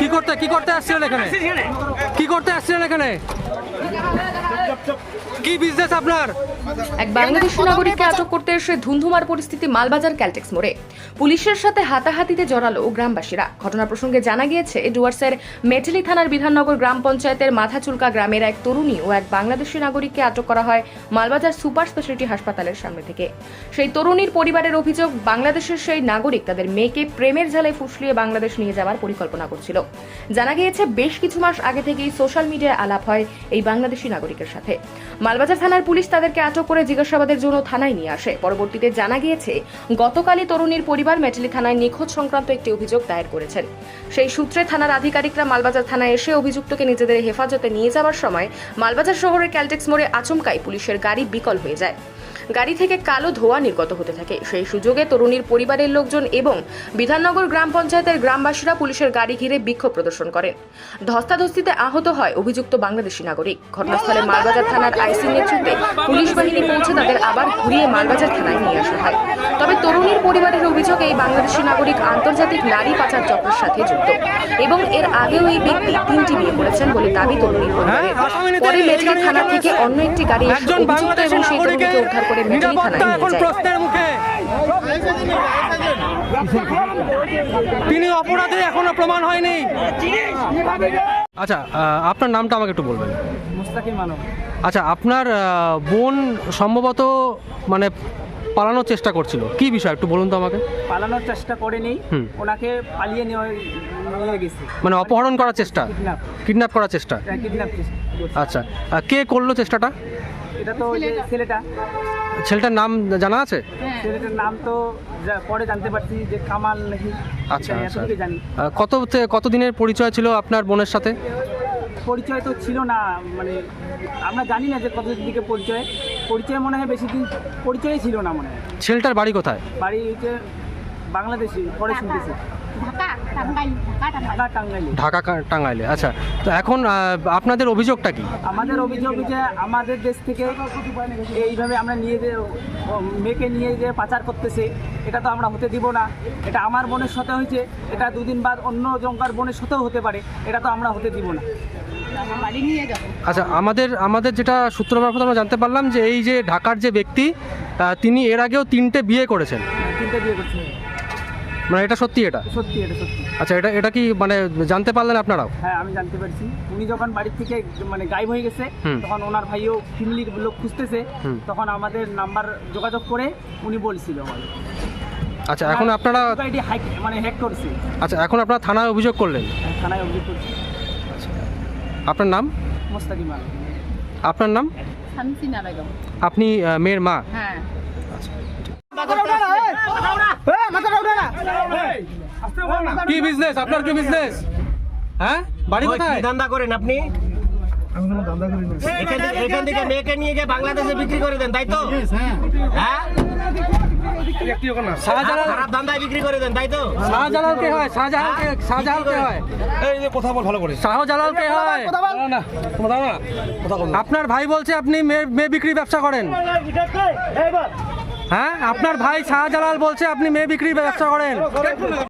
কি করতে কি করতে আসছিলেন এখানে? কি করতে আসছিলেন এখানে? কি বিজনেস আপনার? এক বাংলাদেশি নাগরিককে আটক করতে এসে ধুন্ধুমার পরিস্থিতি মালবাজার ক্যালটেক্স মোড়ে। পুলিশের সাথে হাতাহাতিতে জড়ালো গ্রামবাসীরা। ঘটনা প্রসঙ্গে জানা গিয়েছে ডুয়ার্সের মেটেলি থানার বিধাননগর গ্রাম পঞ্চায়েতের মাথাচুলকা গ্রামের এক তরুণী ও এক বাংলাদেশি নাগরিককে আটক করা হয় মালবাজার সুপার স্পেশালিটি হাসপাতালের সামনে থেকে। সেই তরুণীর পরিবারের অভিযোগ, বাংলাদেশের সেই নাগরিক তাদের মেয়েকে প্রেমের ঝালে ফুসলিয়ে বাংলাদেশ নিয়ে যাওয়ার পরিকল্পনা করছিল। জানা গিয়েছে, বেশ কিছু মাস আগে থেকেই সোশ্যাল মিডিয়ায় আলাপ হয় এই বাংলাদেশি নাগরিকের সাথে। মালবাজার থানার পুলিশ তাদেরকে আটক করে জিজ্ঞাসাবাদের জন্য থানায় নিয়ে আসে। পরবর্তীতে জানা গিয়েছে, গতকালই তরুণীর পরিবার মেটালি থানায় নিখোঁজ সংক্রান্ত একটি অভিযোগ দায়ের করেছেন। সেই সূত্রে থানার আধিকারিকরা মালবাজার থানায় এসে অভিযুক্তকে নিজেদের হেফাজতে নিয়ে যাওয়ার সময় মালবাজার শহরের ক্যালটেক্স মোড়ে আচমকাই পুলিশের গাড়ি বিকল হয়ে যায়। গাড়ি থেকে কালো ধোঁয়া নির্গত হতে থাকে। সেই সুযোগে তরুণীর পরিবারের লোকজন এবং বিধাননগর গ্রাম পঞ্চায়েতের গ্রামবাসীরা পুলিশের গাড়ি ঘিরে বিক্ষোভ প্রদর্শন করেন। ধস্তাধস্তিতে আহত হয় অভিযুক্ত বাংলাদেশি নাগরিক। ঘটনাস্থলে মালবাজার থানার আইসি নেতৃত্বে পুলিশ বাহিনী পৌঁছে তাদের আবার ঘুরিয়ে মালবাজার থানায় নিয়ে আসা হয়। তবে তরুণীর পরিবারের অভিযোগ এই বাংলাদেশি নাগরিক আন্তর্জাতিক নারী পাচার চক্রের সাথে যুক্ত এবং এর আগেও এই ব্যক্তি তিনটি বিয়ে করেছেন বলে দাবি তরুণীর পরিবারের। হ্যাঁ, পরে মেটলি থানা থেকে অন্য একটি গাড়ি অভিযুক্ত এবং সেই তরুণীকে উদ্ধার করে নিরাপত্তা এখন প্রশ্নের মুখে। তিনি অপরাধী এখনও প্রমাণ হয়নি। আচ্ছা আপনার নামটা আমাকে একটু বলবেন। মুস্তাকিম মানব আচ্ছা আপনার বোন সম্ভবত মানে পালানোর চেষ্টা করছিল। কি বিষয়? একটু বলুন তো আমাকে। পালানোর চেষ্টা করেনি। ওনাকে পালিয়ে নিয়ে গেছে। মানে অপহরণ করার চেষ্টা? কিডন্যাপ কিডন্যাপ করার চেষ্টা? কিডন্যাপ আচ্ছা কে করল চেষ্টাটা? এটা তো ছেলেটা। ছেলেটার নাম জানা আছে? ছেলেটার নাম তো পরে জানতে পারছি যে কামাল নাকি। আচ্ছা আচ্ছা। জানি। কত কত দিনের পরিচয় ছিল আপনার বোনের সাথে? পরিচয় তো ছিল না মানে আমরা জানি না যে কতদিন দিকে পরিচয়। পরিচয় মনে হয় বেশি দিন পরিচয়ই ছিল না মনে হয়। ছেলেটার বাড়ি কোথায়? বাড়ি হচ্ছে বাংলাদেশি পরে শুনতেছি। ঢাকা টাঙ্গাইল ঢাকা টাঙ্গাইল। ঢাকা টাঙ্গাইলে। ঢাকা কা- টাঙ্গাইলে আচ্ছা। তো এখন আহ, আপনাদের অভিযোগটা কি? আমাদের অভিযোগ যে আমাদের দেশ থেকে এইভাবে আমরা নিয়ে যে মেয়েকে নিয়ে যে পাচার করতেছে এটা তো আমরা হতে দিব না। এটা আমার বোনের সাথে হয়েছে এটা দুদিন বাদ অন্য জঙ্কার বোনের সাথেও হতে পারে এটা তো আমরা হতে দিব না। বাড়ি নিয়ে যাব। আচ্ছা আমাদের আমাদের যেটা সূত্র মারফত আমরা জানতে পারলাম যে এই যে ঢাকার যে ব্যক্তি আহ, তিনি এর আগেও তিনটে বিয়ে করেছেন। তিনটে বিয়ে করছে। মানে এটা সত্যি এটা? সত্যি এটা সত্যি। আচ্ছা এটা এটা কি মানে জানতে পারলেন আপনারাও? হ্যাঁ আমি জানতে পারছি। উনি যখন বাড়ির থেকে মানে গায়েব হয়ে গেছে তখন ওনার ভাইও ফ্যামিলির লোক খুঁজতেছে তখন আমাদের নাম্বার যোগাযোগ করে উনি বলছিল আমাদের। আচ্ছা এখন আপনারা আইডি হ্যাক মানে হ্যাক করছে। আচ্ছা এখন আপনারা থানায় অভিযোগ করলেন? থানায় অভিযোগ করছে। আপনার নাম? মোস্তাকিম আলম আপনার নাম? শামসিনা বেগম। আপনি মেয়ের মা? হ্যাঁ। কি বিজনেস আপনার কি বিজনেস হ্যাঁ? বাড়ি কোথায়? ধান্দা করেন আপনি? এখান থেকে- মেয়েকে নিয়ে গিয়ে বাংলাদেশে বিক্রি করে দেন তাই তো? হ্যাঁ। শাহজালাল খারাপ বিক্রি করে দেন তাই তো? শাহজালাল কে হয়? শাহজালাল কে কে হয়? এই যে কথা বল ভালো করে। শাহজালাল কে হয়? দাঁড়াও না তোমরা দাঁড়াও না কথা বল আপনার ভাই বলছে আপনি মেয়ে মেয়ে বিক্রি ব্যবসা করেন। হ্যাঁ? আপনার ভাই শাহজালাল বলছে আপনি মেয়ে বিক্রি ব্যবসা করেন।